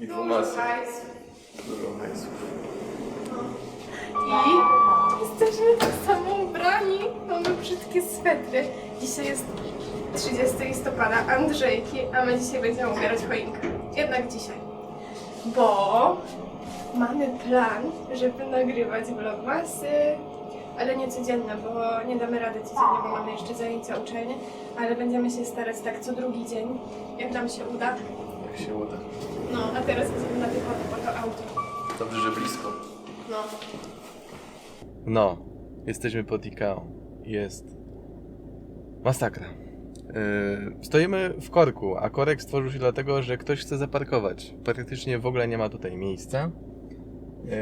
I Dużo dwumasy. hajsu. Dużo hajsu. I jesteśmy tak samo ubrani. Mamy brzydkie swetry. Dzisiaj jest 30 listopada, Andrzejki, a my dzisiaj będziemy ubierać choinkę. Jednak dzisiaj. Bo mamy plan, żeby nagrywać vlogmasy, ale nie codzienne, bo nie damy rady codziennie, bo mamy jeszcze zajęcia uczelnie, ale będziemy się starać tak co drugi dzień, jak nam się uda. Jak się uda. No, a teraz na bo to auto. Dobrze, że blisko. No. No, jesteśmy pod Ikeą. Jest masakra. Yy, stoimy w korku, a korek stworzył się dlatego, że ktoś chce zaparkować. Praktycznie w ogóle nie ma tutaj miejsca. Yy,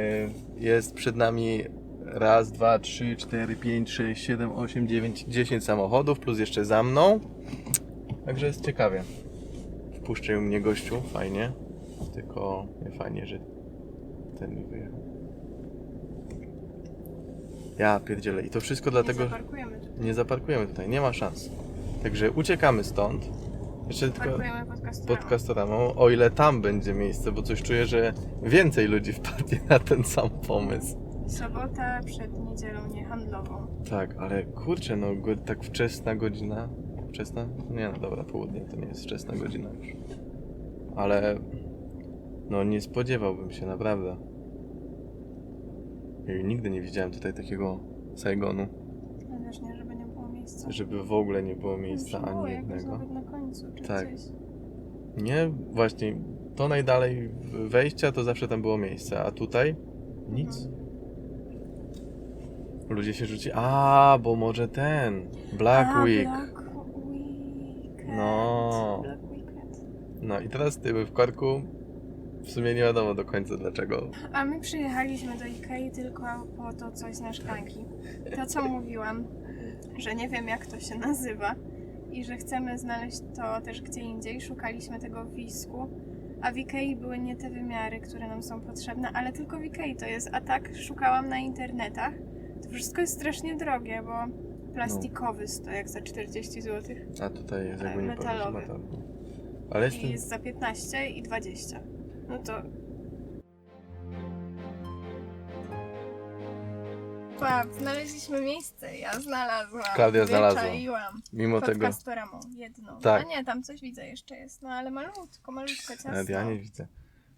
jest przed nami raz, dwa, trzy, cztery, pięć, sześć, siedem, osiem, dziewięć, dziesięć samochodów, plus jeszcze za mną. Także jest ciekawie. Wpuszczył mnie gościu, fajnie. Tylko nie fajnie, że ten mi wyjechał. Ja pierdzielę. I to wszystko dlatego, Nie zaparkujemy tu. nie zaparkujemy tutaj, nie ma szans. Także uciekamy stąd. Jeszcze tylko Parkujemy pod Castoramą. pod Castoramą, o ile tam będzie miejsce, bo coś czuję, że więcej ludzi wpadnie na ten sam pomysł. Sobota przed niedzielą niehandlową. Tak, ale kurczę, no go, tak wczesna godzina. Wczesna? Nie no dobra, południe to nie jest wczesna godzina już. Ale no nie spodziewałbym się, naprawdę. I nigdy nie widziałem tutaj takiego Saigonu, No też nie, żeby nie było miejsca. żeby w ogóle nie było miejsca Już było ani jakoś jednego. nawet na końcu, czy Tak. coś. Nie, właśnie to najdalej wejścia to zawsze tam było miejsce, a tutaj nic. Mhm. Ludzie się rzuci. A, bo może ten Black A, Week. Black Weekend. No. Black Weekend. No i teraz ty w korku. W sumie nie wiadomo do końca dlaczego. A my przyjechaliśmy do Ikei tylko po to coś na szklanki. To co mówiłam, że nie wiem jak to się nazywa i że chcemy znaleźć to też gdzie indziej. Szukaliśmy tego w Wisku, a w Ikei były nie te wymiary, które nam są potrzebne, ale tylko w Ikei to jest. A tak szukałam na internetach. To wszystko jest strasznie drogie, bo plastikowy stoi jak za 40 zł A tutaj jest jakby nie metalowy. metal. Ale jest i ten... jest za 15 i 20. No to Pap, znaleźliśmy miejsce, ja znalazłam. Klaudia znalazła. Wyczaiłam. mimo Pod tego. Castoramą, jedną. Tak. A nie, tam coś widzę jeszcze jest, no ale malutko, malutko ciasto. Nawet ja nie widzę.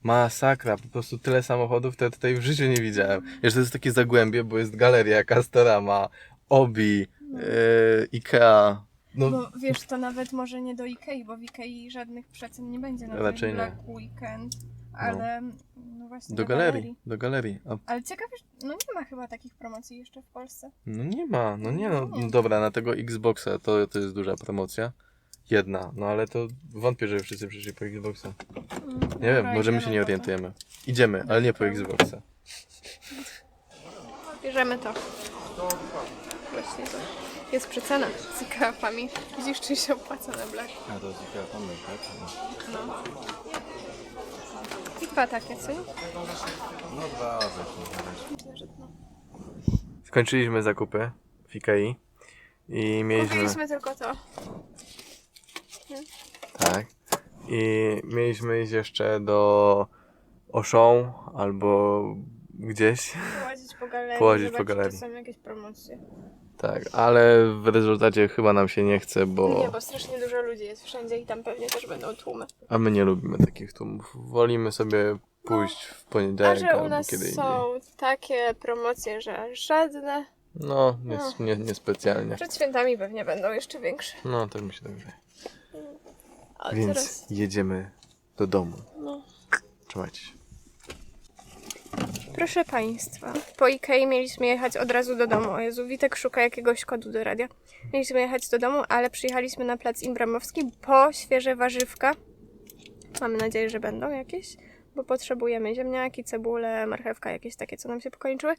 Masakra, po prostu tyle samochodów to ja tutaj w życiu nie widziałem. Jeszcze to jest takie zagłębie, bo jest galeria, Castorama, Obi, No. e, Ikea. No, Bo wiesz, to nawet może nie do Ikei, bo w Ikei żadnych przecen nie będzie na Raczej nie. Black Weekend, ale no, właśnie do galerii, do galerii. A, Ale ciekawe, no nie ma chyba takich promocji jeszcze w Polsce. no nie ma, no nie no, no dobra, na tego Xboxa to, to jest duża promocja. Jedna, no ale to wątpię, że wszyscy przyszli po Xboxa. Nie wiem, może my się nie orientujemy. Idziemy, ale nie po Xboxa. Bierzemy to. Właśnie to. Jest przecena z IKEA-pami. Widzisz, czy się opłaca na Black. A to Ikea Family, tak? No. Dwa takie, co? No dwa Skończyliśmy zakupy w Ikei i mieliśmy... Kupiliśmy tylko to. Tak. I mieliśmy iść jeszcze do Auchan albo gdzieś. Połazić po galerii. Połazić po galerii. Czy są jakieś promocje. Tak, ale w rezultacie chyba nam się nie chce, Nie, bo... bo strasznie dużo ludzi jest wszędzie i tam pewnie też będą tłumy. A my nie lubimy takich tłumów. Wolimy sobie pójść w A poniedziałek że u albo nas kiedy indziej. są takie promocje, że żadne. No, nie, nie, niespecjalnie. Przed świętami pewnie będą jeszcze większe. No, tak mi się tak wydaje. A Więc teraz. jedziemy do domu. No. Trzymajcie się. Proszę Państwa, po Ikei mieliśmy jechać od razu do domu. O Jezu, Witek szuka jakiegoś kodu do radia. Mieliśmy jechać do domu, ale przyjechaliśmy na plac Imbramowski po świeże warzywka. Mamy nadzieję, że będą jakieś, bo potrzebujemy ziemniaki, cebulę, marchewka, jakieś takie, co nam się pokończyły.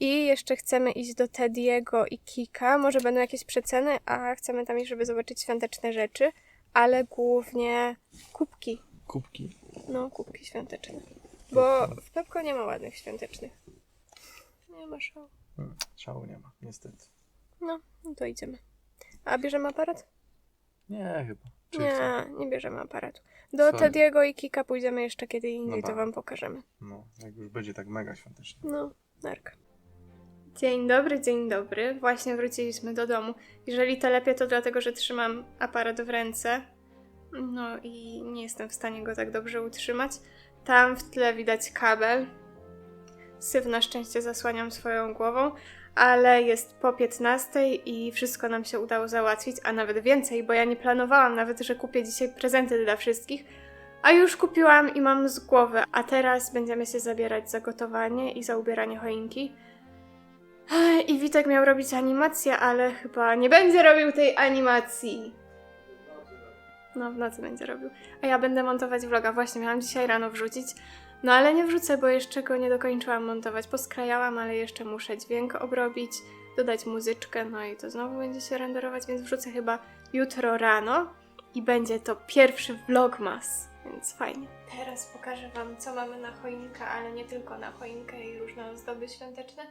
I jeszcze chcemy iść do Tediego i Kika. Może będą jakieś przeceny, a chcemy tam iść, żeby zobaczyć świąteczne rzeczy, ale głównie kubki. Kubki. No, kubki świąteczne. Bo w Pepko nie ma ładnych świątecznych. Nie ma szału. Hmm, szału nie ma, niestety. No, no to idziemy. A bierzemy aparat? Nie, chyba. Czy nie, co? nie bierzemy aparatu. Do Sorry. Tediego i Kika pójdziemy jeszcze kiedy indziej, No to ba. wam pokażemy. No, jak już będzie tak mega świątecznie. No, narka. Dzień dobry, dzień dobry. Właśnie wróciliśmy do domu. Jeżeli telepię, to dlatego, że trzymam aparat w ręce. No i nie jestem w stanie go tak dobrze utrzymać. Tam w tle widać kabel. Syf na szczęście zasłaniam swoją głową, ale jest po 15 i wszystko nam się udało załatwić, a nawet więcej, bo ja nie planowałam nawet, że kupię dzisiaj prezenty dla wszystkich, a już kupiłam i mam z głowy, a teraz będziemy się zabierać za gotowanie i za ubieranie choinki. I Witek miał robić animację, ale chyba nie będzie robił tej animacji. No, w nocy będzie robił. A ja będę montować vloga. Właśnie miałam dzisiaj rano wrzucić. No ale nie wrzucę, bo jeszcze go nie dokończyłam montować. Poskrajałam, ale jeszcze muszę dźwięk obrobić, dodać muzyczkę, no i to znowu będzie się renderować, więc wrzucę chyba jutro rano i będzie to pierwszy vlogmas, więc fajnie. Teraz pokażę Wam, co mamy na choinkę, ale nie tylko na choinkę i różne ozdoby świąteczne.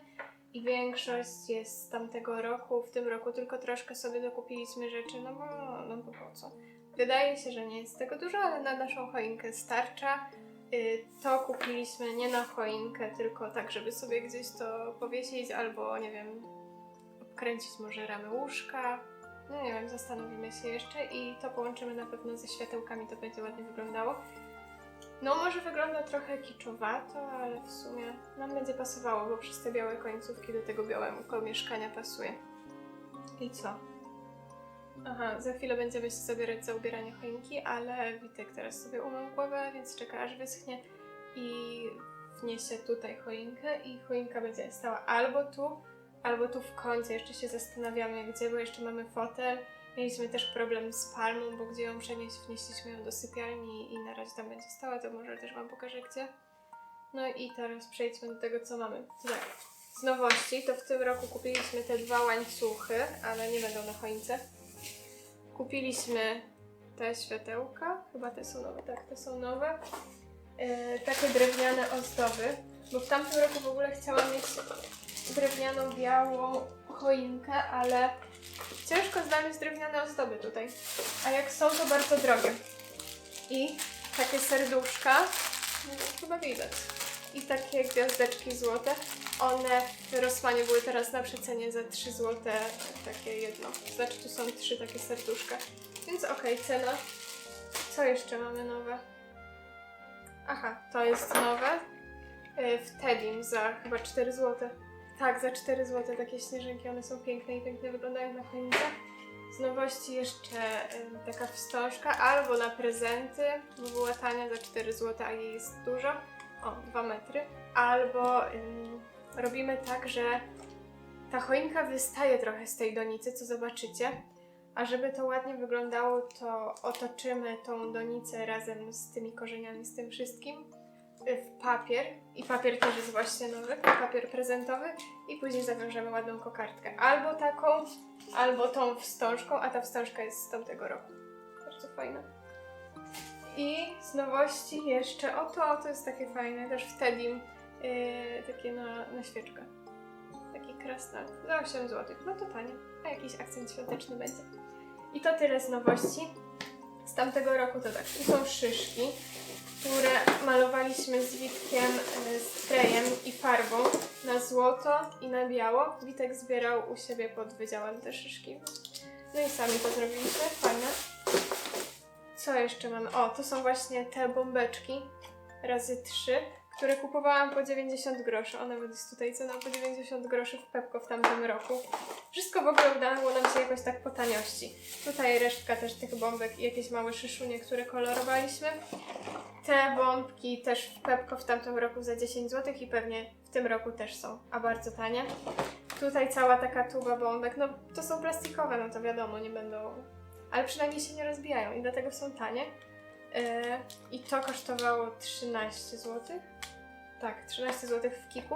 I większość jest z tamtego roku. W tym roku tylko troszkę sobie dokupiliśmy rzeczy, no bo, no bo po co? Wydaje się, że nie jest tego dużo, ale na naszą choinkę starcza. Y, To kupiliśmy nie na choinkę, tylko tak, żeby sobie gdzieś to powiesić albo, nie wiem, obkręcić może ramy łóżka. No nie wiem, zastanowimy się jeszcze i to połączymy na pewno ze światełkami, to będzie ładnie wyglądało. No może wygląda trochę kiczowato, ale w sumie nam będzie pasowało, bo przez te białe końcówki do tego białego mieszkania pasuje. I co? Aha, za chwilę będziemy się zabierać za ubieranie choinki, ale Witek teraz sobie umył głowę, więc czeka aż wyschnie i wniesie tutaj choinkę i choinka będzie stała albo tu, albo tu w kącie. Jeszcze się zastanawiamy gdzie, bo jeszcze mamy fotel. Mieliśmy też problem z palmą, bo gdzie ją przenieść, wnieśliśmy ją do sypialni i na razie tam będzie stała, to może też Wam pokażę gdzie. No i teraz przejdźmy do tego, co mamy. Tak, z nowości to w tym roku kupiliśmy te dwa łańcuchy, ale nie będą na choince. Kupiliśmy te światełka, chyba te są nowe, tak, te są nowe. E, takie drewniane ozdoby, bo w tamtym roku w ogóle chciałam mieć drewnianą, białą choinkę, ale ciężko znaleźć drewniane ozdoby tutaj. A jak są, to bardzo drogie. I takie serduszka, no, chyba widać. I takie gwiazdeczki złote. One w Rosmanie były teraz na przecenie za 3 złote takie jedno. Znaczy tu są trzy takie serduszka. Więc okej, cena. Co jeszcze mamy nowe? Aha, to jest nowe. Y, W Tedim za chyba 4 złote. Tak, za 4 zł takie śnieżynki, one są piękne i pięknie wyglądają na choince. Z nowości jeszcze taka wstążka albo na prezenty, bo była tania za 4 zł, a jej jest dużo. O, 2 metry. Albo ym, robimy tak, że ta choinka wystaje trochę z tej donicy, co zobaczycie. A żeby to ładnie wyglądało, to otoczymy tą donicę razem z tymi korzeniami, z tym wszystkim y, w papier. I papier też jest właśnie nowy, papier prezentowy. I później zawiążemy ładną kokardkę. Albo taką, albo tą wstążką, a ta wstążka jest z tamtego roku. Bardzo fajna. I z nowości jeszcze, o to, jest takie fajne, też w Tedim, yy, takie na, na świeczkę. Taki krasnal, za 8 zł. No to tanie, a jakiś akcent świąteczny będzie. I to tyle z nowości. Z tamtego roku to tak, tu są szyszki, które malowaliśmy z Witkiem e, sprayem i farbą na złoto i na biało. Witek zbierał u siebie pod wydziałem te szyszki. No i sami to zrobiliśmy, fajne. Co jeszcze mamy? O, to są właśnie te bombeczki razy 3, które kupowałam po 90 groszy. One były tutaj cena po 90 groszy w Pepko w tamtym roku. Wszystko w ogóle udało nam się jakoś tak po taniości. Tutaj resztka też tych bombek i jakieś małe szyszunie, które kolorowaliśmy. Te bombki też w Pepko w tamtym roku za 10 zł i pewnie w tym roku też są, a bardzo tanie. Tutaj cała taka tuba bombek, no to są plastikowe, no to wiadomo, nie będą... Ale przynajmniej się nie rozbijają i dlatego są tanie. Yy, I to kosztowało 13 zł. Tak, 13 zł w Kiku.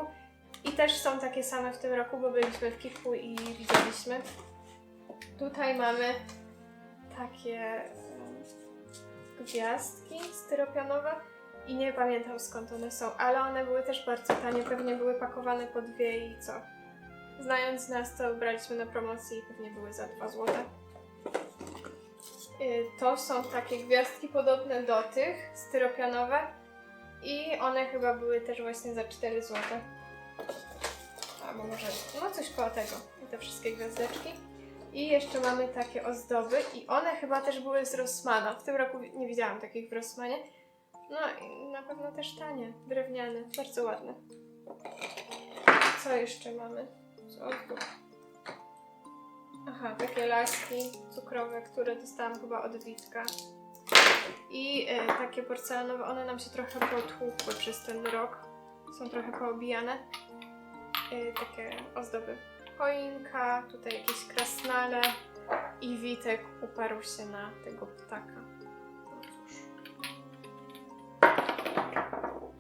I też są takie same w tym roku, bo byliśmy w Kiku i widzieliśmy. Tutaj mamy takie em, gwiazdki styropianowe. I nie pamiętam skąd one są, ale one były też bardzo tanie, pewnie były pakowane po dwie i co? Znając nas, to braliśmy na promocji i pewnie były za 2 zł. To są takie gwiazdki podobne do tych, styropianowe. I one chyba były też właśnie za 4 zł. Albo może, no coś koło tego. I te wszystkie gwiazdeczki. I jeszcze mamy takie ozdoby i one chyba też były z Rossmana. W tym roku nie widziałam takich w Rossmanie. No i na pewno też tanie, drewniane, bardzo ładne. Co jeszcze mamy? Z. Aha, takie laski cukrowe, które dostałam chyba od Witka. I y, takie porcelanowe, one nam się trochę potłukły przez ten rok. Są trochę poobijane. Y, takie ozdoby. Choinka, tutaj jakieś krasnale i Witek uparł się na tego ptaka. No cóż.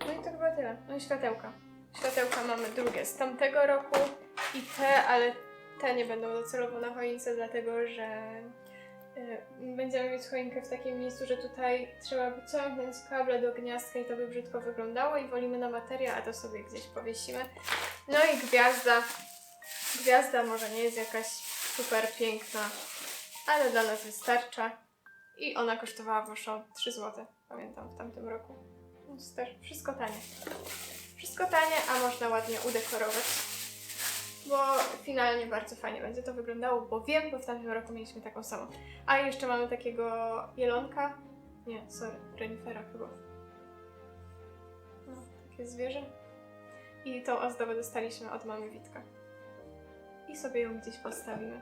No i to chyba tyle. No i światełka. Światełka mamy drugie z tamtego roku i te, ale te nie będą docelowo na choince, dlatego że y, będziemy mieć choinkę w takim miejscu, że tutaj trzeba wyciągnąć kable do gniazdka i to by brzydko wyglądało i wolimy na materiał, a to sobie gdzieś powiesimy. No i gwiazda. Gwiazda może nie jest jakaś super piękna, ale dla nas wystarcza. I ona kosztowała waszą 3 zł, pamiętam, w tamtym roku. Więc wszystko tanie. Wszystko tanie, a można ładnie udekorować. Bo finalnie bardzo fajnie będzie to wyglądało, bo wiem, bo w tamtym roku mieliśmy taką samą. A jeszcze mamy takiego jelonka. Nie, sorry, renifera chyba. No, takie zwierzę. I tą ozdobę dostaliśmy od mamy Witka. I sobie ją gdzieś postawimy.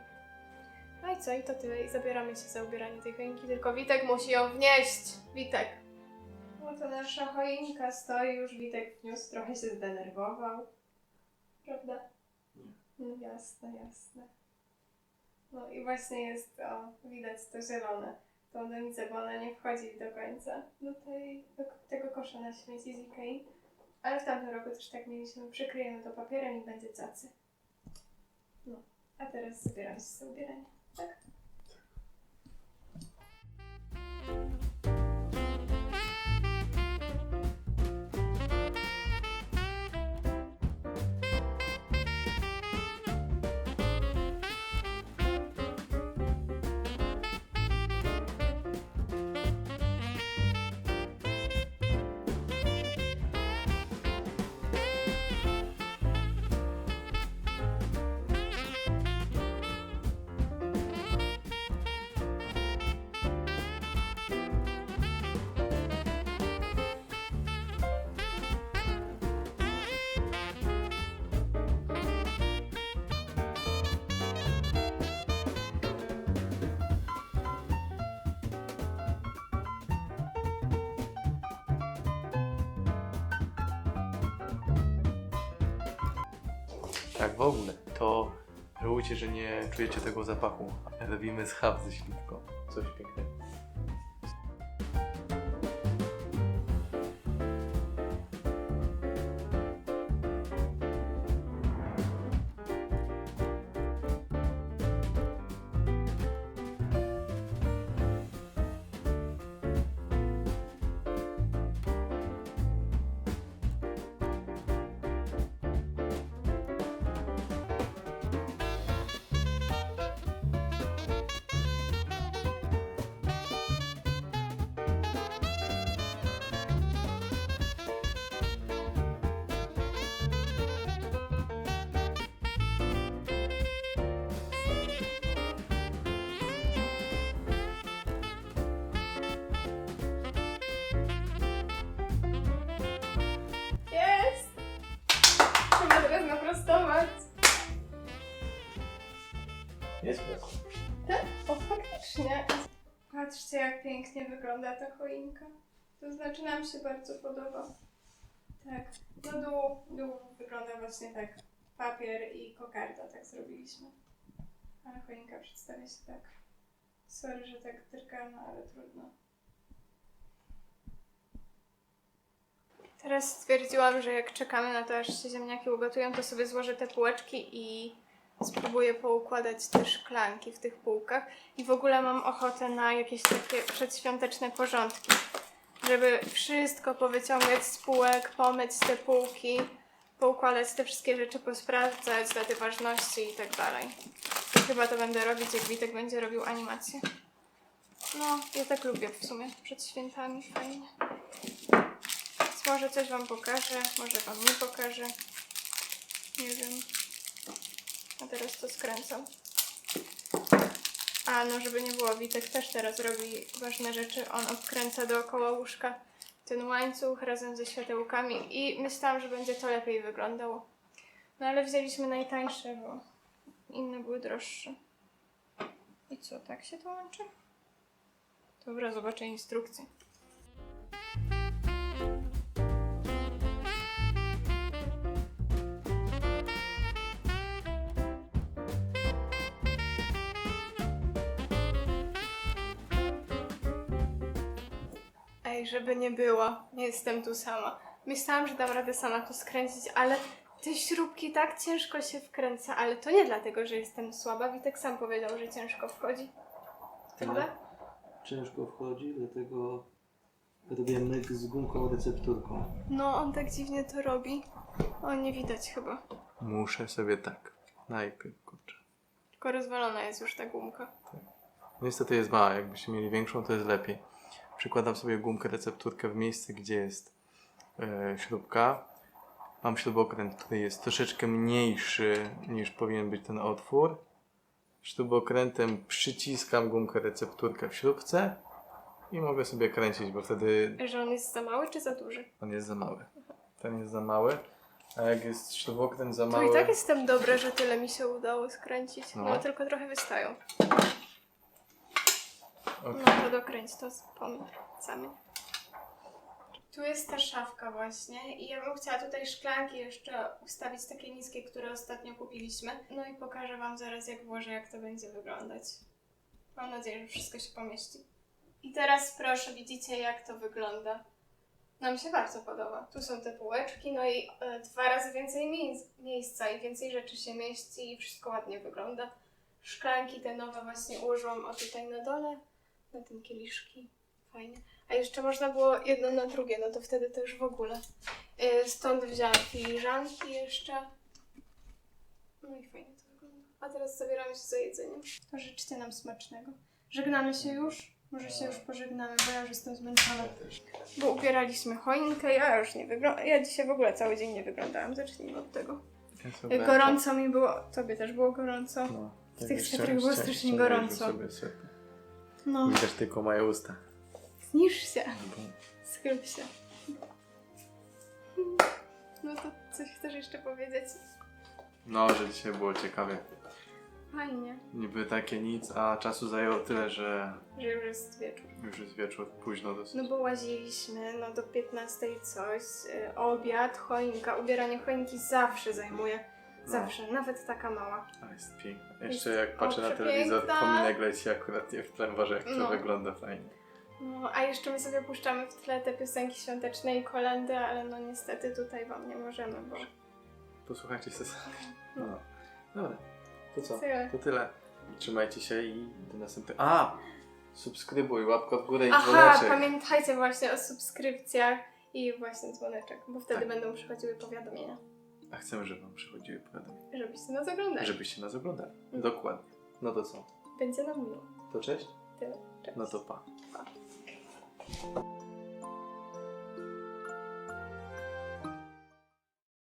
No i co? I to tyle. I zabieramy się za ubieranie tej choinki, tylko Witek musi ją wnieść. Witek. No to nasza choinka stoi już, Witek wniósł, trochę się zdenerwował. Prawda? No jasne, jasne. No i właśnie jest, o, widać to zielone. To donicę, bo ona nie wchodzi do końca do, tej, do tego kosza na śmieci z Ikei. Ale w tamtym roku też tak mieliśmy, przykryjemy to papierem i będzie cacy. No, a teraz zabieram się za ubieranie. Tak? Tak, w ogóle, to żałujcie, że nie czujecie tego zapachu. Robimy schab ze śliwką. Coś pięknego. Spoko. Tak? O, faktycznie. Patrzcie, jak pięknie wygląda ta choinka. To znaczy, nam się bardzo podoba. Tak. No dół, dół wygląda właśnie tak. Papier i kokarda tak zrobiliśmy. Ale choinka przedstawia się tak. Sorry, że tak drgam, ale trudno. Teraz stwierdziłam, że jak czekamy na to, aż się ziemniaki ugotują, to sobie złożę te półeczki i spróbuję poukładać te szklanki w tych półkach. I w ogóle mam ochotę na jakieś takie przedświąteczne porządki. żeby wszystko powyciągać z półek, pomyć te półki, poukładać te wszystkie rzeczy, posprawdzać daty ważności i tak dalej. Chyba to będę robić, jak Witek będzie robił animację. No, ja tak lubię w sumie, przed świętami, fajnie. Więc może coś Wam pokażę, może Wam nie pokażę. Nie wiem. A teraz to skręcam. A no, żeby nie było, Witek też teraz robi ważne rzeczy. On odkręca dookoła łóżka ten łańcuch razem ze światełkami i myślałam, że będzie to lepiej wyglądało. No ale wzięliśmy najtańsze, bo inne były droższe. I co, tak się to łączy? Dobra, zobaczę instrukcję. Ej, żeby nie było, nie jestem tu sama. Myślałam, że dam radę sama to skręcić, ale te śrubki tak ciężko się wkręca, ale to nie dlatego, że jestem słaba. Witek sam powiedział, że ciężko wchodzi. Prawda? Ciężko wchodzi, dlatego robię myk z gumką recepturką. No, on tak dziwnie to robi. O, nie widać chyba. Muszę sobie tak. Najpierw, kurczę. Tylko rozwalona jest już ta gumka. Niestety jest mała, jakbyście mieli większą, to jest lepiej. Przykładam sobie gumkę recepturkę w miejsce, gdzie jest e, śrubka. Mam śrubokręt, który jest troszeczkę mniejszy niż powinien być ten otwór. Śrubokrętem przyciskam gumkę recepturkę w śrubce i mogę sobie kręcić, bo wtedy Że on jest za mały czy za duży? on jest za mały. Ten jest za mały, a jak jest śrubokręt za To mały... i tak jestem dobra, że tyle mi się udało skręcić. No. No, tylko trochę wystają. Okej. No to dokręć to z pomysłami. Tu jest ta szafka właśnie i ja bym chciała tutaj szklanki jeszcze ustawić takie niskie, które ostatnio kupiliśmy. No i pokażę Wam zaraz jak włożę, jak to będzie wyglądać. Mam nadzieję, że wszystko się pomieści. I teraz proszę, widzicie jak to wygląda. Nam się bardzo podoba. Tu są te półeczki, no i e, dwa razy więcej miejsc, miejsca i więcej rzeczy się mieści i wszystko ładnie wygląda. Szklanki te nowe właśnie ułożyłam o tutaj na dole, na tym kieliszki. Fajnie. A jeszcze można było jedno na drugie, no to wtedy to już w ogóle. Yy, stąd wzięłam filiżanki jeszcze. No i fajnie to wygląda. A teraz zabieramy się za jedzeniem. To życzcie nam smacznego. Żegnamy się już? Może się już pożegnamy, bo ja już jestem zmęczona. Bo ubieraliśmy choinkę, ja już nie wyglądam. Ja dzisiaj w ogóle cały dzień nie wyglądałam. Zacznijmy od tego. Gorąco mi było. Tobie też było gorąco. No, W tych jeszcze- swetrach było strasznie gorąco. Sobie sobie. No, Widać tylko moje usta. znisz się. Schyl się. No to coś chcesz jeszcze powiedzieć? No, że dzisiaj było ciekawie. Fajnie, Niby takie nic, a czasu zajęło tyle, że że już jest wieczór. już jest wieczór, późno dosyć. No bo łaziliśmy, no do 15 coś, y, obiad, choinka. Ubieranie choinki zawsze zajmuje. No. Zawsze, nawet taka mała. A jest piękne. Jeszcze Jest- jak patrzę o, na telewizor, przepiękna. kominek leci akurat nie w tle, Boże, jak to No. wygląda fajnie. No, a jeszcze my sobie puszczamy w tle te piosenki świąteczne i kolendy, ale no niestety tutaj wam nie możemy, bo Posłuchajcie sobie sami. No. Dobra, to co? Tyle. To tyle. Trzymajcie się i do następnego. A! Subskrybuj, łapka w górę i Aha, dzwoneczek. pamiętajcie właśnie o subskrypcjach i właśnie dzwoneczek, bo wtedy Tak. będą przychodziły powiadomienia, A chcemy, żeby wam przychodziły powiadomienia. żebyście nas oglądali. Żebyście nas oglądali. Mhm. Dokładnie. No to co? Będzie nam miło. To cześć? Tyle. Cześć. No to pa. Pa.